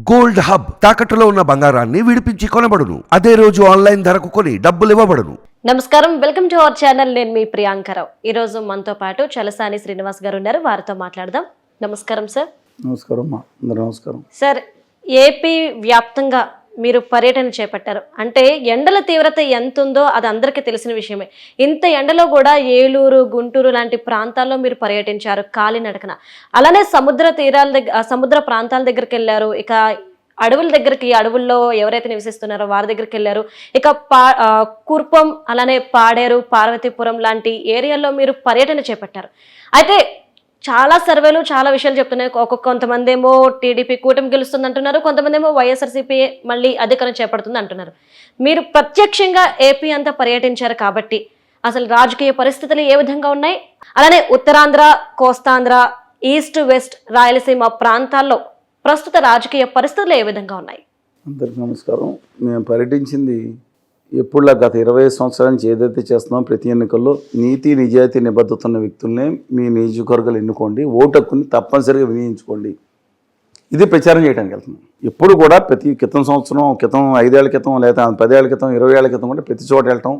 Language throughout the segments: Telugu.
గోల్డ్ హబ్ తాకట్టులో ఉన్న బంగారాన్ని విడిపించి కొనబడును. అదే రోజు ఆన్లైన్ ధరకు కొని డబ్బులు ఇవ్వబడును. నమస్కారం. Welcome to our channel. నేను మీ ప్రియాంకరావు ఈ రోజు మనతో పాటు చలసాని శ్రీనివాస్ గారు ఉన్నారు. వారితో మాట్లాడదాం. నమస్కారం సార్. నమస్కారం నమస్కారం. సార్ ఏపీ వ్యాప్తంగా మీరు పర్యటన చేపట్టారు. అంటే ఎండల తీవ్రత ఎంత ఉందో అది అందరికీ తెలిసిన విషయమే. ఇంత ఎండలో కూడా ఏలూరు గుంటూరు లాంటి ప్రాంతాల్లో మీరు పర్యటించారు కాలినడకన అలానే సముద్ర తీరాల దగ్గర సముద్ర ప్రాంతాల దగ్గరికి వెళ్ళారు. ఇక అడవుల దగ్గరికి అడవుల్లో ఎవరైతే నివసిస్తున్నారో వారి దగ్గరికి వెళ్ళారు. ఇక పా కుర్పం అలానే పాడేరు పార్వతీపురం లాంటి ఏరియాల్లో మీరు పర్యటన చేపట్టారు. అయితే చాలా సర్వేలు చాలా విషయాలు చెప్తున్నాయి. ఒక్కొక్క కొంతమంది ఏమో టీడీపీ కూటమి గెలుస్తుంది అంటున్నారు కొంతమంది ఏమో వైఎస్ఆర్సీపీ మళ్ళీ అధికారం చేపడుతుంది అంటున్నారు. మీరు ప్రత్యక్షంగా ఏపీ అంతా పర్యటించారు కాబట్టి అసలు రాజకీయ పరిస్థితులు ఏ విధంగా ఉన్నాయి? అలానే ఉత్తరాంధ్ర కోస్తాంధ్ర ఈస్ట్ వెస్ట్ రాయలసీమ ప్రాంతాల్లో ప్రస్తుత రాజకీయ పరిస్థితులు ఏ విధంగా ఉన్నాయి? అందరికి నమస్కారం. మేము పర్యటించింది ఎప్పుడులా గత ఇరవై సంవత్సరాల నుంచి ఏదైతే చేస్తున్నామో ప్రతి ఎన్నికల్లో నీతి నిజాయితీ నిబద్ధత ఉన్న వ్యక్తులనే మీ నియోజకవర్గాలు ఎన్నుకోండి. ఓటు హక్కుని తప్పనిసరిగా వినియోగించుకోండి. ఇది ప్రచారం చేయడానికి వెళ్తున్నాం. ఎప్పుడు కూడా ప్రతి క్రితం సంవత్సరం క్రితం ఐదేళ్ళ క్రితం లేదా పదేళ్ళ క్రితం ఇరవై ఏళ్ళ క్రితం కూడా ప్రతి చోట వెళ్ళటం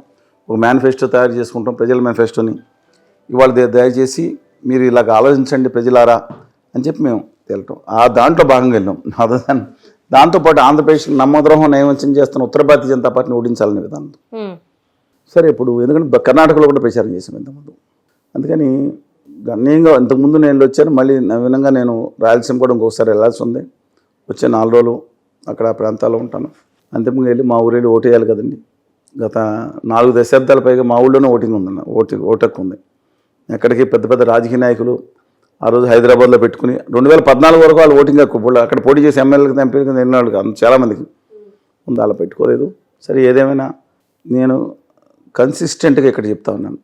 ఒక మేనిఫెస్టో తయారు చేసుకుంటాం ప్రజల మేనిఫెస్టోని. ఇవాళ దయచేసి మీరు ఇలాగ ఆలోచించండి ప్రజలారా అని చెప్పి మేము తేలటం. ఆ దాంట్లో భాగంగా వెళ్ళాం. అదే దాంతోపాటు ఆంధ్రప్రదేశ్ నమ్మద్రోహం నైవంచం చేస్తున్న ఉత్తర భారతీయ జనతా పార్టీని ఓడించాలనే విధానం సరే ఇప్పుడు ఎందుకంటే కర్ణాటకలో కూడా ప్రచారం చేసాం ఇంతకుముందు. అందుకని గణనీయంగా ఇంతకుముందు నేను వచ్చాను మళ్ళీ నవీనంగా నేను రాయలసీమ కూడా ఇంకొకసారి వెళ్ళాల్సి ఉంది. వచ్చే నాలుగు రోజులు అక్కడ ఆ ప్రాంతాల్లో ఉంటాను. అంతిమంగా వెళ్ళి మా ఊరు వెళ్ళి ఓటేయాలి కదండి. గత నాలుగు దశాబ్దాల పైగా మా ఊళ్ళోనే ఓటింగ్ ఉందన్న ఓటి ఓటక్కు ఉంది ఎక్కడికి పెద్ద పెద్ద రాజకీయ నాయకులు ఆ రోజు హైదరాబాద్లో పెట్టుకుని రెండు వేల పద్నాలుగు వరకు వాళ్ళు ఓటింగ్ హక్కు ఇప్పుడు అక్కడ పోటీ చేసి ఎమ్మెల్యేలకు ఎంపీలకు ఎన్ని వాళ్ళు కాదు. చాలామందికి ఉంది అలా పెట్టుకోలేదు. సరే ఏదేమైనా నేను కన్సిస్టెంట్గా ఇక్కడ చెప్తా ఉన్నాను.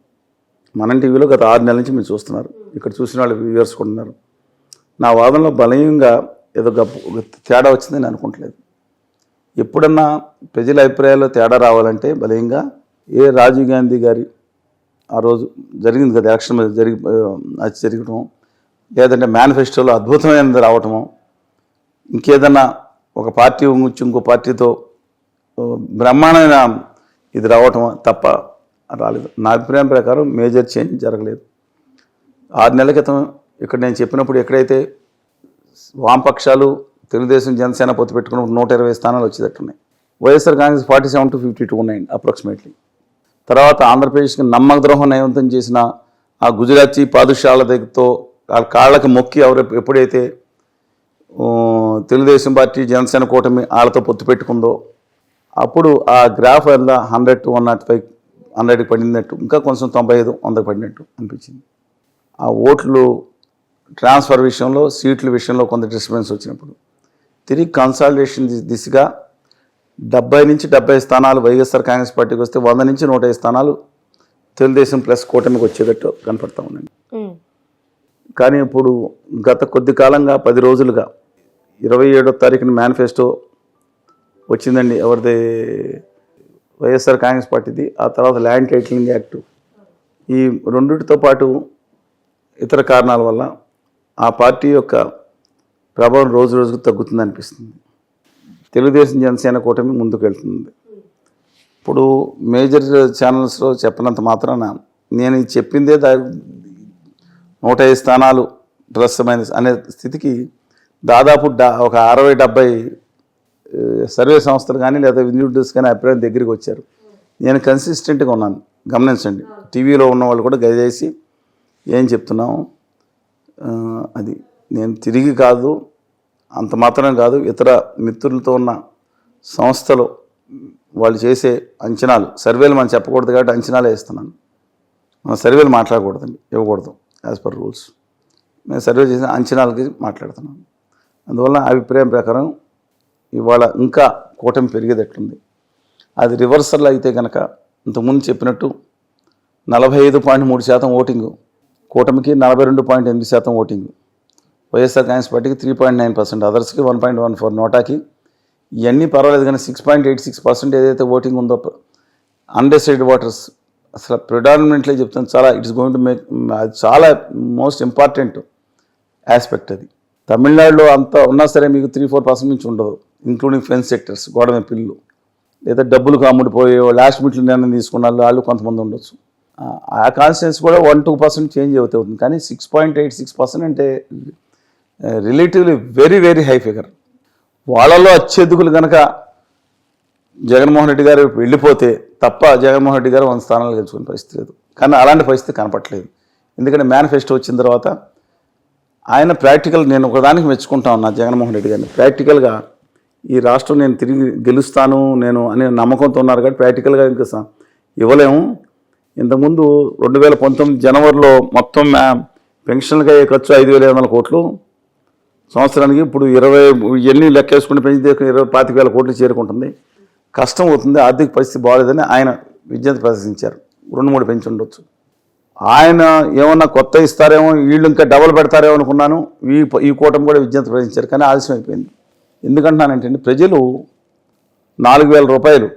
మన టీవీలో గత ఆరు నెలల నుంచి మీరు చూస్తున్నారు. ఇక్కడ చూసిన వాళ్ళు వ్యూవర్స్ కూడా ఉన్నారు. నా వాదనలో బలీయంగా ఏదో గొప్ప తేడా వచ్చిందని నేను అనుకుంటలేదు. ఎప్పుడన్నా ప్రజల అభిప్రాయాల్లో తేడా రావాలంటే బలీయంగా ఏ రాజీవ్ గాంధీ గారి ఆ రోజు జరిగింది కదా యాక్షన్ జరిగి అది జరగటం. లేదంటే మేనిఫెస్టోలో అద్భుతమైనది రావటము. ఇంకేదన్నా ఒక పార్టీ ఉంచి ఇంకో పార్టీతో బ్రహ్మాండమైన ఇది రావటం తప్ప రాలేదు. నా అభిప్రాయం ప్రకారం మేజర్ చేంజ్ జరగలేదు. ఆరు నెలల క్రితం ఇక్కడ నేను చెప్పినప్పుడు ఎక్కడైతే వామపక్షాలు తెలుగుదేశం జనసేన పొత్తు పెట్టుకున్నప్పుడు నూట ఇరవై స్థానాలు వచ్చేటట్టున్నాయి YSR Congress forty seven to fifty two nine approximately. తర్వాత ఆంధ్రప్రదేశ్కి నమ్మకద్రోహం నయవంతం చేసిన ఆ గుజరాతీ పాదుషాల దగ్గరతో వాళ్ళ కాళ్ళకి మొక్కి ఎవరు ఎప్పుడైతే తెలుగుదేశం పార్టీ జనసేన కూటమి వాళ్ళతో పొత్తు పెట్టుకుందో అప్పుడు ఆ గ్రాఫ్ వల్ల hundred to one nought five హండ్రెడ్కి పడినట్టు ఇంకా కొంచెం తొంభై ఐదు వందకు పడినట్టు అనిపించింది. ఆ ఓట్లు ట్రాన్స్ఫర్ విషయంలో సీట్ల విషయంలో కొంత డిస్టర్బెన్స్ వచ్చినప్పుడు. తిరిగి కన్సాలిడేషన్ ది- దిశగా డెబ్బై నుంచి డెబ్బై స్థానాలు వైఎస్ఆర్ కాంగ్రెస్ పార్టీకి వస్తే వంద నుంచి నూట స్థానాలు తెలుగుదేశం ప్లస్ కూటమికి వచ్చేటట్టు కనపడతా ఉందండి. కానీ ఇప్పుడు గత కొద్ది కాలంగా పది రోజులుగా ఇరవై ఏడో తారీఖున మేనిఫెస్టో వచ్చిందండి. ఎవరిది? వైఎస్ఆర్ కాంగ్రెస్ పార్టీది. ఆ తర్వాత ల్యాండ్ టైటిలింగ్ యాక్ట్. ఈ రెండిటితో పాటు ఇతర కారణాల వల్ల ఆ పార్టీ యొక్క ప్రభావం రోజు రోజుకు తగ్గుతుంది అనిపిస్తుంది. తెలుగుదేశం జనసేన కూటమి ముందుకు వెళ్తుంది. ఇప్పుడు మేజర్ ఛానల్స్లో చెప్పినంత మాత్రాన నేను చెప్పిందే దా నూట ఐదు స్థానాలు ప్రస్తుతమైన అనే స్థితికి దాదాపు ఒక అరవై డెబ్బై సర్వే సంస్థలు కానీ లేదా ఇండివిజువల్స్ కానీ అభిప్రాయం దగ్గరికి వచ్చారు. నేను కన్సిస్టెంట్గా ఉన్నాను. గమనించండి. టీవీలో ఉన్న వాళ్ళు కూడా దయచేసి ఏం చెప్తున్నాం? అది నేను తిరిగి కాదు అంత మాత్రం కాదు ఇతర మిత్రులతో ఉన్న సంస్థలు వాళ్ళు చేసే అంచనాలు సర్వేలు మనం చెప్పకూడదు కాబట్టి అంచనాలు ఇస్తున్నాను మన సర్వేలు మాట్లాడకూడదండి ఇవ్వకూడదు. యాజ్ పర్ రూల్స్ మేము సర్వే చేసిన అంచనాలకి మాట్లాడుతున్నాను. అందువల్ల అభిప్రాయం ప్రకారం ఇవాళ ఇంకా కూటమి పెరిగేటట్లుంది. అది రివర్సల్ అయితే కనుక ఇంతకుముందు చెప్పినట్టు నలభై ఐదు పాయింట్ మూడు శాతం ఓటింగు కూటమికి నలభై రెండు పాయింట్ ఎనిమిది శాతం ఓటింగు. వైఎస్ఆర్ కాంగ్రెస్ పార్టీకి త్రీ పాయింట్ నైన్ పర్సెంట్ అదర్స్కి వన్ పాయింట్ వన్ ఫోర్. నోటాకి ఇవన్నీ పర్వాలేదు కానీ six point eight six percent ఏదైతే ఓటింగ్ ఉందో అన్డెసైడ్ ఓటర్స్ అసలు ప్రిడామినెంట్లీ చెప్తాను చాలా ఇట్స్ గోయింగ్ టు మేక్ అది చాలా మోస్ట్ ఇంపార్టెంట్ ఆస్పెక్ట్ అది. తమిళనాడులో అంత ఉన్నా సరే మీకు త్రీ ఫోర్ పర్సెంట్ నుంచి ఉండదు ఇంక్లూడింగ్ ఫెన్స్ సెక్టర్స్ గోడమ పిల్లు. లేదా డబ్బులు అమ్ముడిపోయి లాస్ట్ మిట్లు నిర్ణయం తీసుకున్న వాళ్ళు వాళ్ళు కొంతమంది ఉండొచ్చు. ఆ- ఆ కాన్స్టిట్యూన్స్ కూడా వన్ టూ పర్సెంట్ చేంజ్ అవుతుంది కానీ six point eight six percent అంటే relatively very very high figure వాళ్ళలో అత్యధికులు కనుక జగన్మోహన్ రెడ్డి గారు వెళ్ళిపోతే తప్ప జగన్మోహన్ రెడ్డి గారు వంద స్థానాలు గెలుచుకునే పరిస్థితి లేదు. కానీ అలాంటి పరిస్థితి కనపట్లేదు ఎందుకంటే మేనిఫెస్టో వచ్చిన తర్వాత ఆయన ప్రాక్టికల్ నేను ఒకదానికి మెచ్చుకుంటా ఉన్నా జగన్మోహన్ రెడ్డి గారిని. ప్రాక్టికల్గా ఈ రాష్ట్రం నేను తిరిగి గెలుస్తాను నేను అనే నమ్మకంతో ఉన్నారు కాబట్టి ప్రాక్టికల్గా ఇంకా ఇవ్వలేము. ఇంతకుముందు రెండు వేల పంతొమ్మిది జనవరిలో మొత్తం పెన్షన్లకు అయ్యే ఖర్చు ఐదు వేల ఐదు వందల కోట్లు. సంవత్సరానికి ఇప్పుడు ఇరవై ఎన్ని లెక్కేసుకుని పెంచితే ఇరవై పాతిక వేల కోట్లు చేరుకుంటుంది. కష్టం అవుతుంది ఆర్థిక పరిస్థితి బాగాలేదని ఆయన విజ్ఞత ప్రదర్శించారు. రెండు మూడు పెంచి ఉండొచ్చు. ఆయన ఏమన్నా కొత్త ఇస్తారేమో వీళ్ళు ఇంకా డబల్ పెడతారేమో అనుకున్నాను. ఈ ఈ కూటమి కూడా విజ్ఞత ప్రదర్శించారు కానీ ఆలస్యం అయిపోయింది ఎందుకంటున్నానంటే ప్రజలు నాలుగు వేల రూపాయలు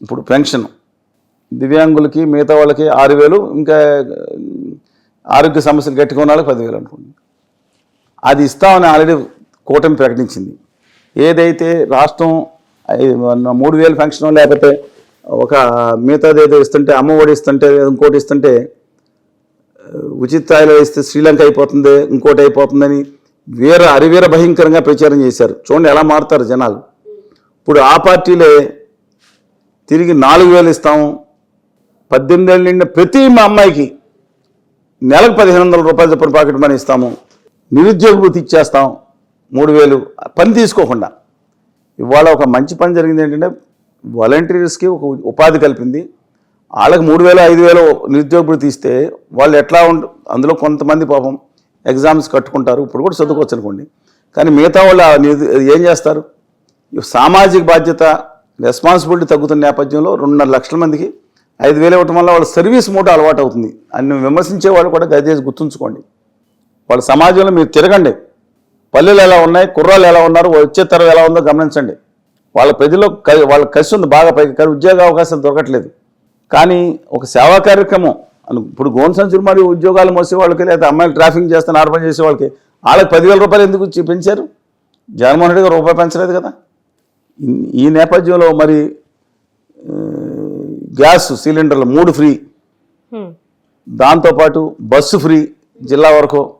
ఇప్పుడు పెన్షన్ దివ్యాంగులకి మిగతా వాళ్ళకి ఆరు వేలు ఇంకా ఆరోగ్య సమస్యలు గట్టుకున్న వాళ్ళకి పదివేలు అనుకోండి అది ఇస్తామని ఆల్రెడీ కూటమి ప్రకటించింది. ఏదైతే రాష్ట్రం మూడు వేలు ఫంక్షన్ లేకపోతే ఒక మిగతాది ఏదో ఇస్తుంటే అమ్మ ఒడి ఇస్తుంటే ఇంకోటి ఇస్తుంటే ఉచిత స్థాయిలో ఇస్తే శ్రీలంక అయిపోతుంది ఇంకోటి అయిపోతుందని వీర అరివీర భయంకరంగా ప్రచారం చేశారు. చూడండి ఎలా మారుతారు జనాలు. ఇప్పుడు ఆ పార్టీలే తిరిగి నాలుగు వేలు ఇస్తాము. పద్దెనిమిది ఏళ్ళ నిండిన ప్రతి మా అమ్మాయికి నెలకు పదిహేను వందల రూపాయలు చొప్పున పాకెట్ మనీ ఇస్తాము. నిరుద్యోగ భృతి ఇచ్చేస్తాం మూడు వేలు. పని తీసుకోకుండా. ఇవాళ ఒక మంచి పని జరిగింది ఏంటంటే వాలంటీర్స్కి ఒక ఉపాధి కల్పింది. వాళ్ళకి మూడు వేలు ఐదు వేలు నిరుద్యోగులు తీస్తే వాళ్ళు ఎట్లా ఉండ అందులో కొంతమంది పాపం ఎగ్జామ్స్ కట్టుకుంటారు. ఇప్పుడు కూడా చదువుకోవచ్చు అనుకోండి. కానీ మిగతా వాళ్ళు ఏం చేస్తారు? సామాజిక బాధ్యత రెస్పాన్సిబిలిటీ తగ్గుతున్న నేపథ్యంలో రెండున్నర లక్షల మందికి ఐదు వేలు ఇవ్వటం వల్ల వాళ్ళ సర్వీస్ మూట అలవాటు అవుతుంది. అన్ని విమర్శించే వాళ్ళు కూడా దయచేసి గుర్తుంచుకోండి. వాళ్ళ సమాజంలో మీరు తిరగండి. పల్లెలు ఎలా ఉన్నాయి కుర్రాళ్ళు ఎలా ఉన్నారు వచ్చే తరం ఎలా ఉందో గమనించండి. వాళ్ళ ప్రజల్లో వాళ్ళ కసి ఉంది బాగా పైకి కానీ ఉద్యోగ అవకాశాలు దొరకట్లేదు. కానీ ఒక సేవా కార్యక్రమం అను- ఇప్పుడు గోన్ సంచులు మరి ఉద్యోగాలు మోసే వాళ్ళకి లేదా అమ్మాయిలు ట్రాఫిక్ చేస్తే నార్మల్ చేసే వాళ్ళకి వాళ్ళకి పదివేల రూపాయలు ఎందుకు పెంచారు? జగన్మోహన్ రెడ్డి గారు రూపాయి పెంచలేదు కదా. ఈ- నేపథ్యంలో మరి గ్యాస్ సిలిండర్లు మూడు ఫ్రీ. దాంతోపాటు బస్సు ఫ్రీ జిల్లా వరకు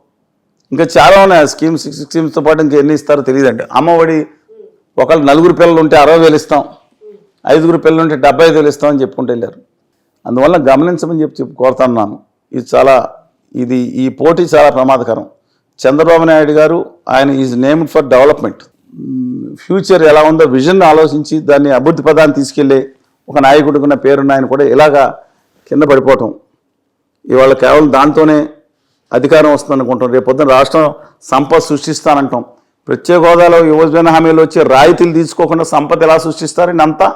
ఇంకా చాలా ఉన్నాయి. ఆ స్కీమ్స్ స్కీమ్స్తో పాటు ఇంకా ఎన్ని ఇస్తారో తెలియదండి. అమ్మఒడి ఒకళ్ళు నలుగురు పిల్లలు ఉంటే అరవై వేలు ఇస్తాం. ఐదుగురు పిల్లలు ఉంటే డెబ్బై ఐదు వేలు ఇస్తామని చెప్పుకుంటూ వెళ్ళారు. అందువల్ల గమనించమని చెప్పి కోరుతున్నాను. ఇది చాలా ఇది ఈ పోటీ చాలా ప్రమాదకరం. చంద్రబాబు నాయుడు గారు ఆయన is named for development. Future ఎలా ఉందో విజన్ ఆలోచించి దాన్ని అభివృద్ధి పదాన్ని తీసుకెళ్ళే ఒక నాయకుడికున్న పేరున్న ఆయన కూడా ఇలాగా కింద పడిపోవటం. ఇవాళ కేవలం దాంతోనే అధికారం వస్తుందనుకుంటాం. రేపు పొద్దున రాష్ట్రం సంపద సృష్టిస్తానంటాం. ప్రత్యేక హోదాలో యువజన హామీలు వచ్చి రాయితీలు తీసుకోకుండా సంపద ఎలా సృష్టిస్తారని అంతా?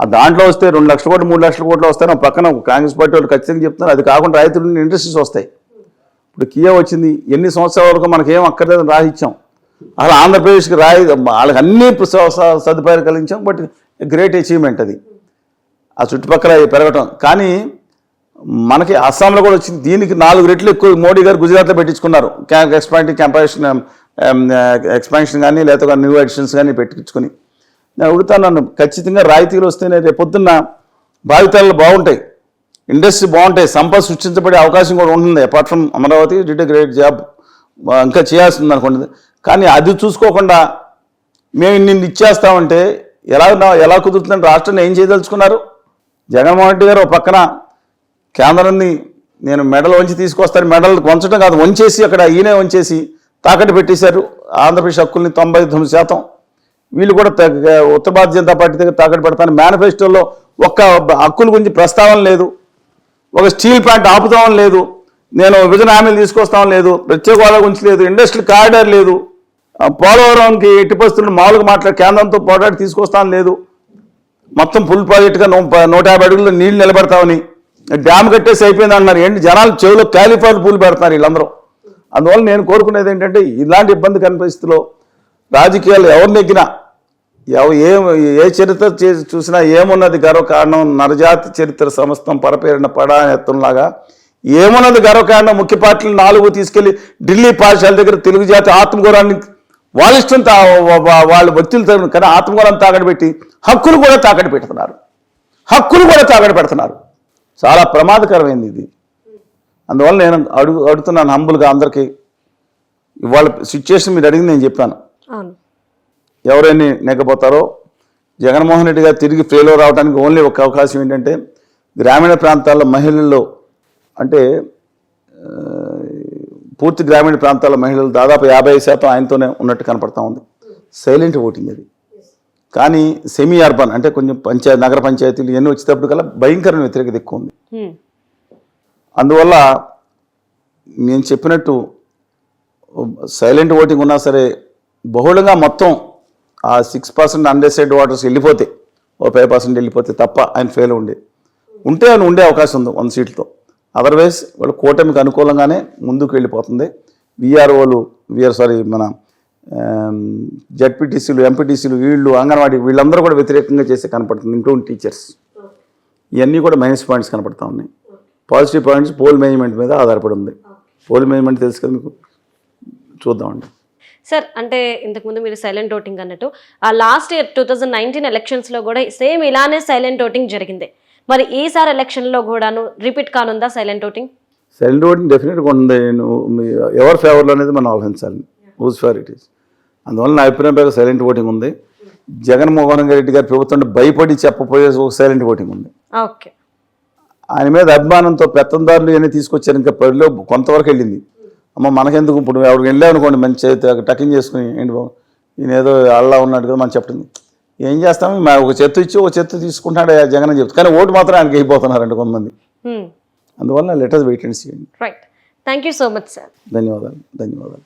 ఆ దాంట్లో వస్తే రెండు లక్షల కోట్లు మూడు లక్షల కోట్లు వస్తాయి పక్కన కాంగ్రెస్ పార్టీ వాళ్ళు ఖచ్చితంగా చెప్తున్నారు. అది కాకుండా రైతుల నుండి ఇండస్ట్రీస్ వస్తాయి. ఇప్పుడు కియా వచ్చింది. ఎన్ని సంవత్సరాల వరకు మనకేం అక్కర్లేదని రాసిచ్చాం అసలు ఆంధ్రప్రదేశ్కి రాయి వాళ్ళకి అన్ని సదుపాయాలు కలిగించాం. బట్ గ్రేట్ అచీవ్మెంట్ అది. ఆ చుట్టుపక్కల అవి పెరగటం. కానీ మనకి అస్సాంలో కూడా వచ్చింది. దీనికి నాలుగు రెట్లు ఎక్కువ మోడీ గారు గుజరాత్లో పెట్టించుకున్నారు. క్యాంప్ ఎక్స్పాండింగ్ కంపారిషన్ ఎక్స్పాన్షన్ కానీ లేకపోతే న్యూ ఎడిషన్స్ కానీ పెట్టించుకుని. నేను అడుగుతాను నన్ను ఖచ్చితంగా రాయితీలు వస్తేనే రేపు పొద్దున్న బాగుంటాయి. ఇండస్ట్రీ బాగుంటాయి. సంపద సృష్టించబడే అవకాశం కూడా ఉంటుంది. Apart from Amaravati did great job ఇంకా చేయాల్సింది అనుకుంటుంది. కానీ అది చూసుకోకుండా మేము నిన్ను ఇచ్చేస్తామంటే ఎలా నా- ఎలా కుదురుతుందంటే రాష్ట్రాన్ని ఏం చేయదలుచుకున్నారు? జగన్మోహన్ రెడ్డి గారు ఒక పక్కన కేంద్రాన్ని నేను మెడల్ వంచి తీసుకొస్తాను. మెడల్ వంచడం కాదు వంచేసి అక్కడ ఈయనే వంచేసి తాకట్టు పెట్టేశారు. ఆంధ్రప్రదేశ్ హక్కుల్ని తొంభై తొమ్మిది శాతం. వీళ్ళు కూడా ఉత్తర భారతీయ జనతా పార్టీ దగ్గర తాకట్టు పెడతాను. మేనిఫెస్టోలో ఒక్క హక్కుల గురించి ప్రస్తావన లేదు. ఒక స్టీల్ ప్లాంట్ ఆపుతామని లేదు. నేను విభజన హామీలు తీసుకొస్తామని లేదు. ప్రత్యేక హోదా గురించి లేదు. ఇండస్ట్రియల్ కారిడార్ లేదు. పోలవరంకి ఎట్టి పరిస్థితులు మామూలుగా మాట్లాడి కేంద్రంతో పోరాడి తీసుకొస్తాను లేదు. మొత్తం ఫుల్ ప్రాజెక్ట్గా నూ నూట యాభై అడుగుల్లో నీళ్ళు నిలబెడతామని డ్యామ్ కట్టేసి అయిపోయింది అంటున్నారు. ఏంటి? జనాలు చెవిలో క్యాలిఫర్ పూలు పెడతారు వీళ్ళందరూ. అందువల్ల నేను కోరుకునేది ఏంటంటే ఇలాంటి ఇబ్బంది కాని పరిస్థితిలో రాజకీయాలు ఎవరు నెగ్గినా ఎవ ఏ ఏ చరిత్ర చూసినా ఏమున్నది గర్వకారణం నరజాతి చరిత్ర సమస్తం పరపేరిన పడానెత్తంలాగా ఏమున్నది గర్వకారణం ముఖ్య పార్టీలు నాలుగు తీసుకెళ్ళి ఢిల్లీ పాఠశాల దగ్గర తెలుగు జాతి ఆత్మగౌరవాన్ని వాళ్ళ ఇష్టం తా వాళ్ళ వ్యక్తులు తగిన కానీ ఆత్మగౌరవం తాకట్టు పెట్టి హక్కులు కూడా తాకట్టు పెడుతున్నారు. హక్కులు కూడా తాకట్టు పెడుతున్నారు. చాలా ప్రమాదకరమైంది ఇది. అందువల్ల నేను అడుగు అడుగుతున్నాను హంబుల్గా అందరికీ. ఇవాళ సిచ్యుయేషన్ మీరు అడిగింది నేను చెప్పాను ఎవరైనా నెగ్గపోతారో జగన్మోహన్ రెడ్డి గారు తిరిగి ఫెయిల్ రావడానికి ఓన్లీ ఒక అవకాశం ఏంటంటే గ్రామీణ ప్రాంతాల్లో మహిళల్లో అంటే పూర్తి గ్రామీణ ప్రాంతాల మహిళలు దాదాపు యాభై శాతం ఆయనతోనే ఉన్నట్టు కనపడతా ఉంది. సైలెంట్ ఓటింగ్ అది. కానీ సెమీ అర్బన్ అంటే కొంచెం పంచాయతీ నగర పంచాయతీలు ఇవన్నీ వచ్చేటప్పుడు కల్లా భయంకరమైన వ్యతిరేకత ఎక్కువ ఉంది. అందువల్ల నేను చెప్పినట్టు సైలెంట్ ఓటింగ్ ఉన్నా సరే బహుళంగా మొత్తం ఆ సిక్స్ పర్సెంట్ అన్డెసైడ్ ఓటర్స్ వెళ్ళిపోతే ఓ ఫైవ్ పర్సెంట్ వెళ్ళిపోతే తప్ప ఆయన ఫెయిల్ ఉండే. ఉంటే ఆయన ఉండే అవకాశం ఉంది వంద సీట్లతో. అదర్వైజ్ వాళ్ళు కూటమికి అనుకూలంగానే ముందుకు వెళ్ళిపోతుంది. విఆర్ఓలు విఆర్ సారీ మన జడ్పీటీసీలు ఎంపీటీసీలు వీళ్ళు అంగన్వాడీ వీళ్ళందరూ కూడా వ్యతిరేకంగా చేసే కనపడుతుంది ఇంక్లూడింగ్ టీచర్స్. ఇవన్నీ కూడా మైనస్ పాయింట్స్ కనపడతా ఉన్నాయి. పాజిటివ్ పాయింట్స్ పోల్ మేనేజ్మెంట్ మీద ఆధారపడి ఉంది. పోల్ మేనేజ్మెంట్ తెలుసు కదా మీకు? చూద్దామండి సార్ అంటే ఇంతకుముందు మీరు సైలెంట్ ఓటింగ్ అన్నట్టు ఆ last year two thousand nineteen ఎలక్షన్స్లో కూడా సేమ్ ఇలానే సైలెంట్ ఓటింగ్ జరిగింది. మరి ఈసారి ఎలక్షన్లో కూడాను రిపీట్ కానుందా సైలెంట్ ఓటింగ్ సైలెంట్ ఓటింగ్ డెఫినెట్గా ఉంది? ఎవరి ఫేవర్లో అనేది మనం ఆలోచించాలి. హూజ్ ఫేవర్ ఇట్ ఈస్ అందువల్ల నా అభిప్రాయం పేరు సైలెంట్ ఓటింగ్ ఉంది. జగన్మోహన్ రెడ్డి గారి ప్రభుత్వం భయపడి చెప్పపోయే ఒక సైలెంట్ ఓటింగ్ ఉంది. ఓకే. ఆయన మీద అభిమానంతో పెత్తందారులు ఇవన్నీ తీసుకొచ్చారు. ఇంకా పరిలో కొంతవరకు వెళ్ళింది. అమ్మ మనకెందుకు ఇప్పుడు ఎవరికి వెళ్ళామనుకోండి మంచి టకింగ్ చేసుకుని ఏంటి బాబు? ఈయన ఏదో అల్లా ఉన్నాడు కదా మనం చెప్తుంది ఏం చేస్తాము మా ఒక చెత్త ఇచ్చి ఒక చెత్త తీసుకుంటాడు జగన్ అని చెప్తారు. కానీ ఓటు మాత్రం ఆయనకి అయిపోతున్నారండి కొంతమంది. అందువల్ల లెటర్స్ వెయిట్ అండ్ చేయండి right thank you so much sir ధన్యవాదాలు. ధన్యవాదాలు.